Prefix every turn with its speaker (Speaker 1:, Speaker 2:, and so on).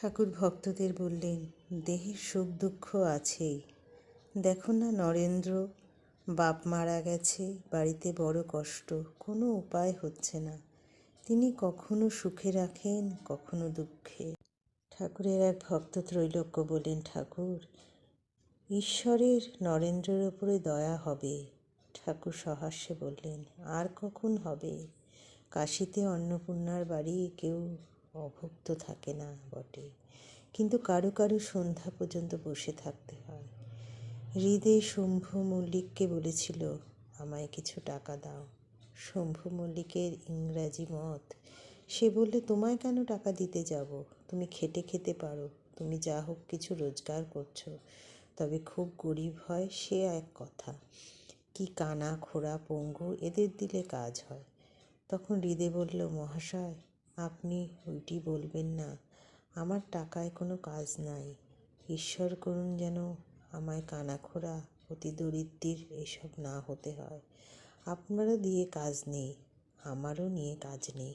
Speaker 1: ঠাকুর ভক্তদের বললেন, দেহের সুখ দুঃখ আছেই। দেখো না নরেন্দ্র, বাপ মারা গেছে, বাড়িতে বড় কষ্ট, কোনো উপায় হচ্ছে না। তিনি কখনো সুখে রাখেন, কখনো দুঃখে। ঠাকুরের এক ভক্ত ত্রৈলোক্য বললেন, ঠাকুর, ঈশ্বরের নরেন্দ্রের ওপরে দয়া হবে। ঠাকুর সহাস্যে বললেন, আর কখন হবে? কাশিতে অন্নপূর্ণার বাড়ি কেউ অভুক্ত থাকে না বটে। কিন্তু কারও কারও সন্ধ্যা পর্যন্ত বসে থাকতে হয়। হৃদে শম্ভু মল্লিককে বলেছিল, আমায় কিছু টাকা দাও। শম্ভু মল্লিকের ইংরাজি মত। সে বললে, তোমায় কেন টাকা দিতে যাব? তুমি খেটে খেতে পারো। তুমি যা হোক কিছু রোজগার করছ। তবে খুব গরিব হয় সে এক কথা। কি কানা খোড়া পঙ্গু এদের দিলে কাজ হয়? তখন হৃদে বলল, মহাশয় আপনি ওইটি বলবেন না। আমার টাকায় কোনো কাজ নাই। ঈশ্বর করুন যেন আমায় কানাখোড়া অতি দরিদ্রের এসব না হতে হয়। আপনারও দিয়ে কাজ নেই, আমারও নিয়ে কাজ নেই।